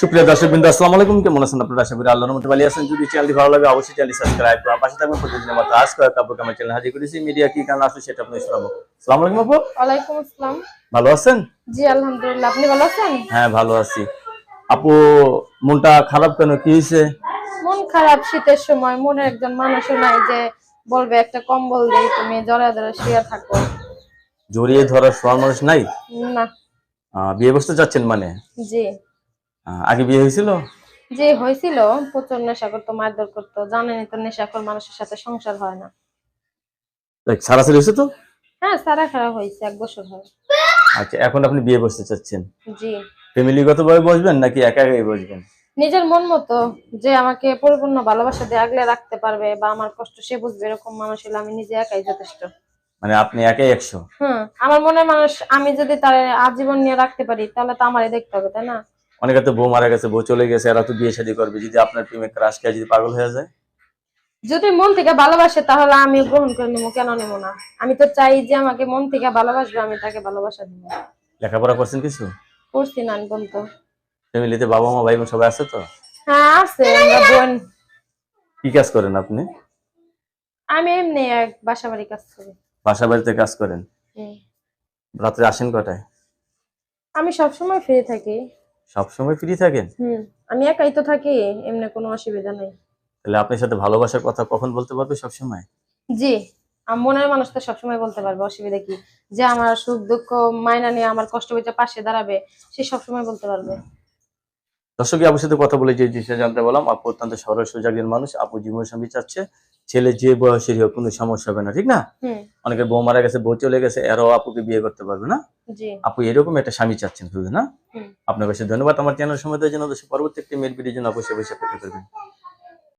সুপ্রিয় দর্শক বিন্দু আসসালামু আলাইকুম। কেমন আছেন আপনারা? আশা করি আল্লাহর মধ্যে ভালো আছেন। যদি চ্যানেলটি ভালো লাগে অবশ্যই চ্যানেলটি সাবস্ক্রাইব করুন। পাশে থাকবেন প্রতিদিনের মতো আজ করে তারপর আমার চ্যানেল হাজির করেছি। মিডিয়া কি কারণ আসলে সেটা আপনি শোনাবো। আসসালামু আলাইকুম আপু। ওয়ালাইকুম আসসালাম। ভালো আছেন? জি আলহামদুলিল্লাহ। আপনি ভালো আছেন? হ্যাঁ ভালো আছি। আপু মনটা খারাপ কেন? কি হয়েছে? মন খারাপ শীতের সময়। মনে একজন মানুষও নাই যে বলবে একটা কম্বল দেই তুমি জড়া জড়া শুয়ে থাকো। জড়িয়ে ধরার সোয়ার মানুষ নাই? না। বিয়ে বসতে যাচ্ছেন মানে? জি। আগে বিয়ে হয়েছিল? যে হয়েছিল প্রচুর নেশা করতো মারধর করতো। জানেনই তো নেশাখোর মানুষের সাথে সংসার হয় না। সারাসারি হয়েছে তো? হ্যাঁ সারা খারাপ হয়েছে এক বছর হয়। আচ্ছা এখন আপনি বিয়ে বসতে চাচ্ছেন? জি। বসবেন নাকি একা একাই বসবেন? নিজের মন মতো যে আমাকে পরিপূর্ণ ভালোবাসা দিয়ে আগলে রাখতে পারবে বা আমার কষ্ট সে বুঝবে এরকম মানুষ হলে আমি নিজে একাই যথেষ্ট। মানে আপনি একাই একশো? হুম আমার মনে হয় মানুষ আমি যদি তার আজীবন নিয়ে রাখতে পারি তাহলে তো আমারই দেখতে হবে তাই না? অনেকে তো বউ মারা গেছে বউ চলে গেছে এরা তো বিয়ে শাদী করবে। যদি আপনার প্রেমে ক্রাশ খেয়ে যদি পাগল হয়ে যায়? যদি মন থেকে ভালোবাসে তাহলে আমি গ্রহণ করে নেব। কেন নেব না? আমি তো চাই যে আমাকে মন থেকে ভালোবাসবে আমি তাকে ভালোবাসা দিব। লেখাপড়া করছেন কিছু? করছি না বলতো ফ্যামিলিতে বাবা মা ভাই বোন সবাই আছে তো? হ্যাঁ আছে আমরা বোন। কি কাজ করেন আপনি? আমি এমনি এক বাসা বাড়ি কাজ করি। বাসা বাড়িতে কাজ করেন। রাত্রে আসেন কটায়? আমি সবসময় ফ্রি থাকি। সবসময় ফ্রি থাকেন? হুম আমি একাই তো থাকি এমনি কোনো অসুবিধা নাই। তাহলে আপনার সাথে ভালোবাসার কথা কখন বলতে পারবে সবসময়? জি আমার মনের মানুষ তো সবসময় বলতে পারবে অসুবিধা কি? যে আমার সুখ দুঃখ মাইনা নিয়ে আমার কষ্ট পাশে দাঁড়াবে সে সবসময় বলতে পারবে। দর্শক আপুর সাথে কথা বলে যে জিনিসটা জানতে বললাম আপু অত্যন্ত সরল সোজাগের মানুষ আপু জীবন সঙ্গী চাচ্ছে ছেলে যে বয়সেরই হোক কোনো সমস্যা হবে না ঠিক না? অনেকের বউ মারা গেছে বউ চলে গেছে এরাও আপুকে বিয়ে করতে পারবে না? জি আপু এরকম একটা স্বামী চাচ্ছেন শুধু না? আপনার কাছে ধন্যবাদ। আমার চ্যানেল সময় দেওয়ার জন্য পরবর্তী একটি মেয়ের ভিডিওর জন্য অবশ্যই অবশ্যই অপেক্ষা করবেন